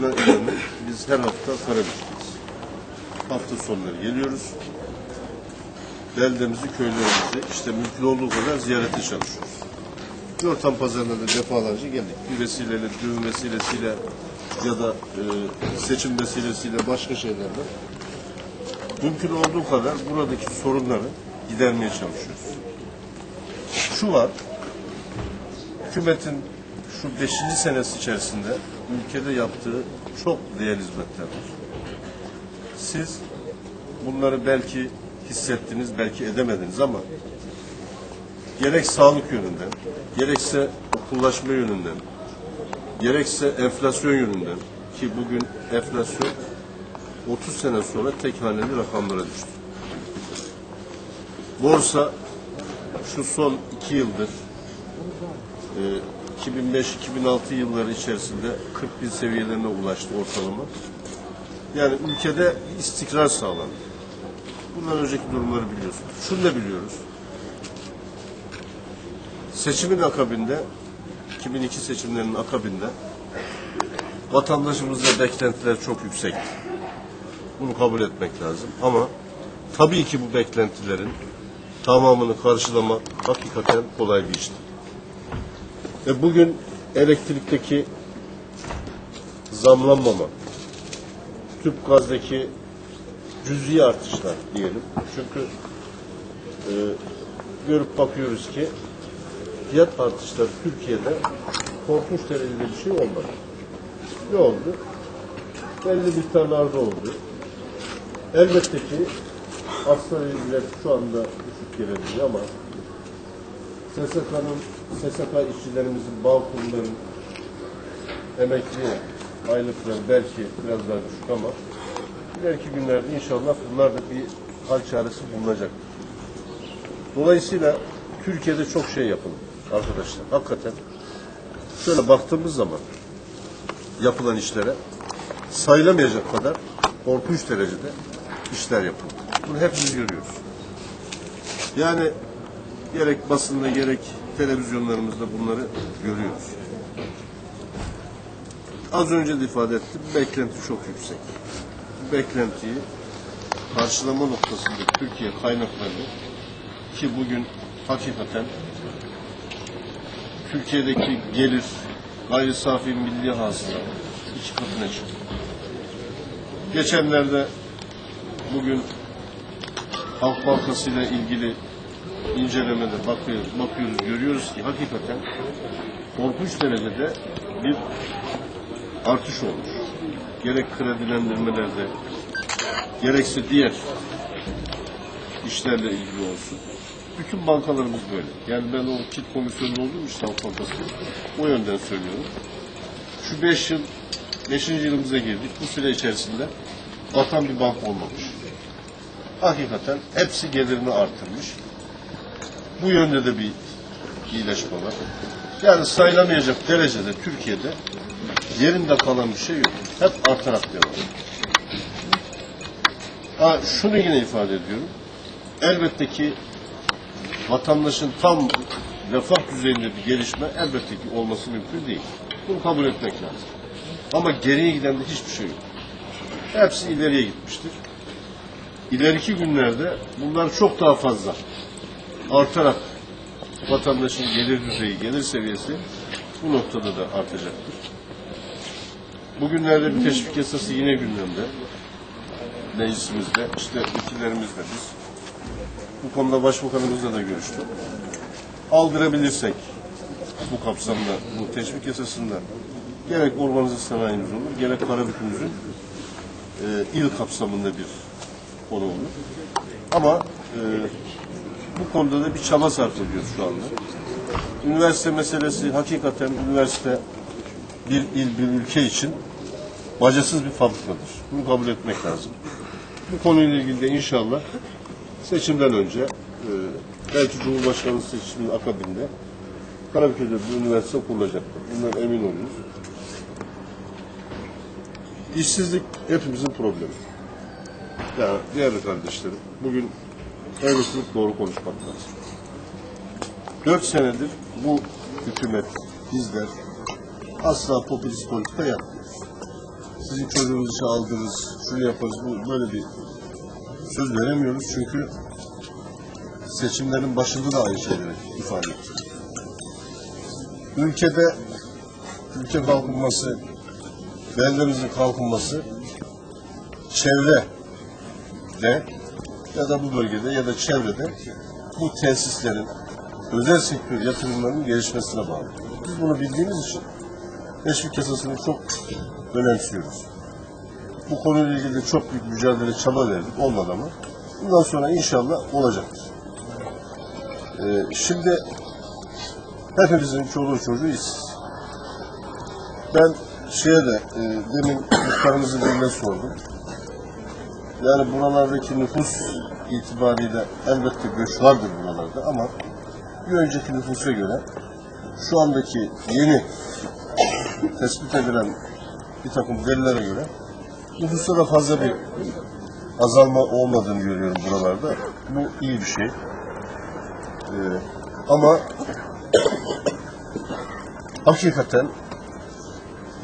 Biz her hafta Karabük'teyiz. Hafta sonları geliyoruz. Beldemizi, köylerimizi işte mümkün olduğu kadar ziyarete çalışıyoruz. Yortan pazarına da defalarca geldik. Bir vesileyle, düğün vesilesiyle ya da e, seçim vesilesiyle başka şeylerle mümkün olduğu kadar buradaki sorunları gidermeye çalışıyoruz. Şu var, hükümetin şu beşinci senesi içerisinde ülkede yaptığı çok değerli hizmetler var. Siz bunları belki hissettiniz, belki edemediniz ama gerek sağlık yönünden, gerekse okullaşma yönünden, gerekse enflasyon yönünden ki bugün enflasyon 30 sene sonra tek haneli rakamlara düştü. Borsa şu son iki yıldır e, 2005-2006 yılları içerisinde 40 bin seviyelerine ulaştı ortalama. Yani ülkede istikrar sağlandı. Bundan önceki durumları biliyorsunuz. Şunu da biliyoruz. Seçimin akabinde, 2002 seçimlerinin akabinde vatandaşımızda beklentiler çok yüksekti. Bunu kabul etmek lazım. Ama tabii ki bu beklentilerin tamamını karşılamak hakikaten kolay bir iş değil. Ve bugün elektrikteki zamlanmama, tüp gazdaki cüzi artışlar diyelim. Çünkü e, görüp bakıyoruz ki fiyat artışları Türkiye'de korkunç derecede bir şey olmadı. Ne oldu? Belli miktarlarda oldu. Elbette ki asgari ücret şu anda düşük gelebilir ama SSK'nın, SSK işçilerimizin, bağ kurumların emekli aylıkları belki biraz daha düşük ama ileriki günlerde inşallah bunlar da bir hal çaresi bulunacak. Dolayısıyla Türkiye'de çok şey yapıldı arkadaşlar. Hakikaten şöyle baktığımız zaman yapılan işlere sayılamayacak kadar korkunç derecede işler yapıldı. Bunu hepimiz görüyoruz. Yani gerek basında gerek televizyonlarımızda bunları görüyoruz. Az önce de ifade ettim, beklenti çok yüksek. Beklentiyi karşılama noktasında Türkiye kaynakları ki bugün hakikaten Türkiye'deki gelir gayri safi milli hasıla iki katına çıktı. Geçenlerde bugün Halk Bankası ile ilgili incelemede bakıyoruz, bakıyoruz, görüyoruz ki hakikaten korkunç derecede bir artış olmuş. Gerek kredilendirmelerde, gerekse diğer işlerle ilgili olsun. Bütün bankalarımız böyle. Yani ben o kit komisyonunda olduğum Halk Bankası o yönden söylüyorum. Şu beş yıl, beşinci yılımıza girdik. Bu süre içerisinde batan bir bank olmamış. Hakikaten hepsi gelirini artırmış. Bu yönde de bir iyileşme var. Yani sayılamayacak derecede Türkiye'de yerinde kalan bir şey yok. Hep artarak devam. Ha, şunu yine ifade ediyorum. Elbette ki vatandaşın tam refah düzeyinde bir gelişme elbette ki olması mümkün değil. Bunu kabul etmek lazım. Ama geriye giden de hiçbir şey yok. Hepsi ileriye gitmiştir. İleriki günlerde bunlar çok daha fazla artarak vatandaşın gelir düzeyi, gelir seviyesi bu noktada da artacaktır. Bugünlerde bir teşvik yasası yine gündemde. Meclisimizde, işte vekillerimizle biz. Bu konuda başbakanımızla da görüştük. Aldırabilirsek bu kapsamda, bu teşvik yasasında gerek organize sanayimiz olur, gerek Karabük'ümüzün e, il kapsamında bir konu olur. Ama e, bu konuda da bir çaba sarf ediyoruz şu anda. Üniversite meselesi hakikaten üniversite bir il, bir ülke için bacasız bir fabrikadır. Bunu kabul etmek lazım. Bu konuyla ilgili de inşallah seçimden önce e, belki Cumhurbaşkanlığı seçiminin akabinde Karabük'te bir üniversite kurulacaktır. Bundan emin olunuz. İşsizlik hepimizin problemi. Ya değerli kardeşlerim, bugün eğrisizlik doğru konuşmak lazım. Dört senedir bu hükümet, bizler asla popülist politika yapmıyoruz. sizin çocuğunuzu aldınız, şunu yaparız, bu böyle bir söz veremiyoruz çünkü seçimlerin başında da aynı şeyleri ifade ettik. Ülkede ülke kalkınması, beldemizin kalkınması çevre de ya da bu bölgede ya da çevrede bu tesislerin özel sektör yatırımlarının gelişmesine bağlı. Biz bunu bildiğimiz için teşvik yasasını çok önemsiyoruz. Bu konuyla ilgili de çok büyük mücadele çaba verdik. Olmadı ama. Bundan sonra inşallah olacaktır. Ee, şimdi hepimizin çoluğu çocuğu işsiz. Ben şeye de e, demin muhtarımızın birine sordum. Yani buralardaki nüfus itibariyle elbette göç vardır buralarda ama bir önceki nüfusa göre şu andaki yeni tespit edilen bir takım verilere göre nüfusta da fazla bir azalma olmadığını görüyorum buralarda. Bu iyi bir şey. Ee, ama hakikaten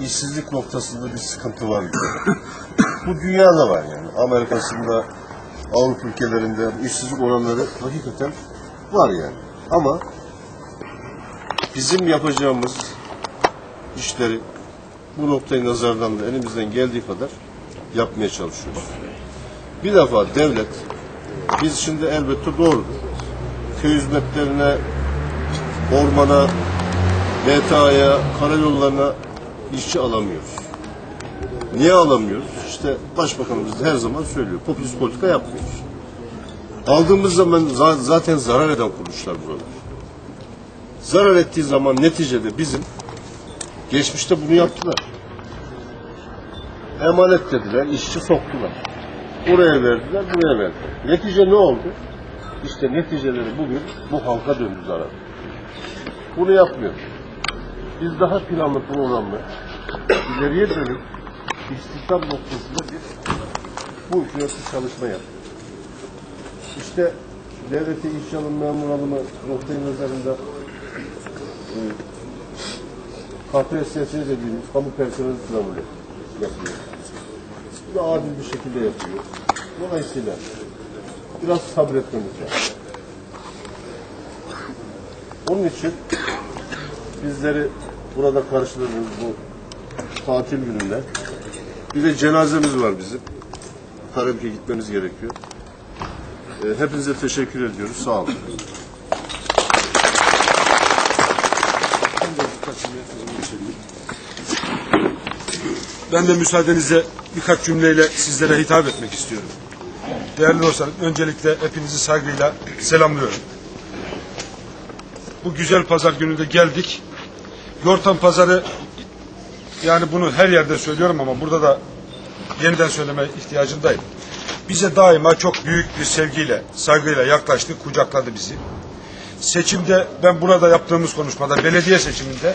işsizlik noktasında bir sıkıntı var. Bu dünyada var yani. Amerika'sında, Avrupa ülkelerinde işsizlik oranları hakikaten var yani. Ama bizim yapacağımız işleri bu noktayı nazardan da elimizden geldiği kadar yapmaya çalışıyoruz. Bir defa devlet, biz şimdi elbette doğru köy hizmetlerine, ormana, BTA'ya, karayollarına işçi alamıyoruz. Niye alamıyoruz? İşte başbakanımız her zaman söylüyor. Popülist politika yapmıyoruz. Aldığımız zaman za- zaten zarar eden kuruluşlar buralar. Zarar ettiği zaman neticede bizim geçmişte bunu yaptılar. Emanet dediler, işçi soktular. Oraya verdiler, buraya verdiler. Netice ne oldu? İşte neticeleri bugün bu halka döndü zarar. Bunu yapmıyoruz. Biz daha planlı programlı, ileriye dönük istihdam noktasında bir bu bir çalışma yaptık. İşte devlete iş alım memur alımı noktayı nazarında e, KPSS dediğimiz kamu personel sınavını yapıyor. Da adil bir şekilde yapıyor. Dolayısıyla biraz sabretmemiz lazım. Onun için bizleri burada karşıladığımız bu tatil gününde bir de cenazemiz var bizim. Karabük'e gitmemiz gerekiyor. Ee, hepinize teşekkür ediyoruz. Sağ olun. Ben de müsaadenizle birkaç cümleyle sizlere hitap etmek istiyorum. Değerli dostlarım, öncelikle hepinizi saygıyla selamlıyorum. Bu güzel pazar gününde geldik. Yortan pazarı, yani bunu her yerde söylüyorum ama burada da yeniden söyleme ihtiyacındayım. Bize daima çok büyük bir sevgiyle, saygıyla yaklaştı, kucakladı bizi. Seçimde, ben burada yaptığımız konuşmada, belediye seçiminde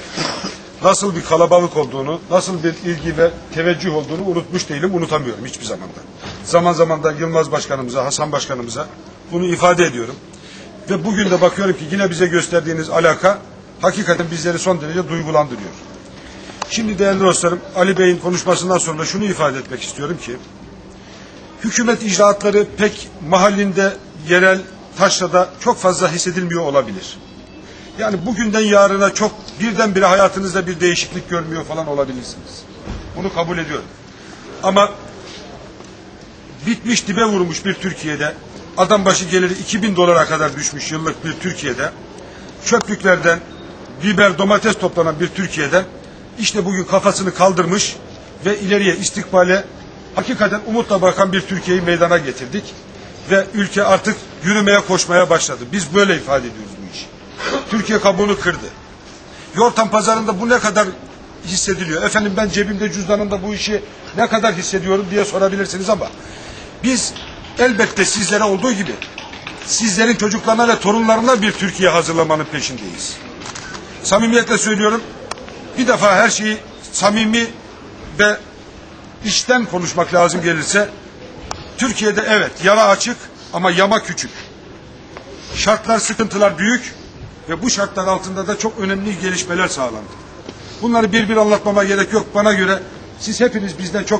nasıl bir kalabalık olduğunu, nasıl bir ilgi ve teveccüh olduğunu unutmuş değilim, unutamıyorum hiçbir zamanda. Zaman zaman da Yılmaz Başkanımıza, Hasan Başkanımıza bunu ifade ediyorum. Ve bugün de bakıyorum ki yine bize gösterdiğiniz alaka hakikaten bizleri son derece duygulandırıyor. Şimdi değerli dostlarım, Ali Bey'in konuşmasından sonra şunu ifade etmek istiyorum ki, hükümet icraatları pek mahallinde, yerel, taşrada çok fazla hissedilmiyor olabilir. Yani bugünden yarına çok birdenbire hayatınızda bir değişiklik görmüyor falan olabilirsiniz. Bunu kabul ediyorum. Ama bitmiş dibe vurmuş bir Türkiye'de adam başı geliri 2000 dolara kadar düşmüş yıllık bir Türkiye'de çöplüklerden biber domates toplanan bir Türkiye'de işte bugün kafasını kaldırmış ve ileriye istikbale hakikaten umutla bakan bir Türkiye'yi meydana getirdik ve ülke artık yürümeye koşmaya başladı. Biz böyle ifade ediyoruz bu işi. Türkiye kabuğunu kırdı. Yortan pazarında bu ne kadar hissediliyor? Efendim ben cebimde cüzdanımda bu işi ne kadar hissediyorum diye sorabilirsiniz ama biz elbette sizlere olduğu gibi sizlerin çocuklarına ve torunlarına bir Türkiye hazırlamanın peşindeyiz. Samimiyetle söylüyorum. Bir defa her şeyi samimi ve içten konuşmak lazım gelirse Türkiye'de evet yara açık ama yama küçük. Şartlar, sıkıntılar büyük ve bu şartlar altında da çok önemli gelişmeler sağlandı. Bunları bir bir anlatmama gerek yok. Bana göre siz hepiniz bizden çok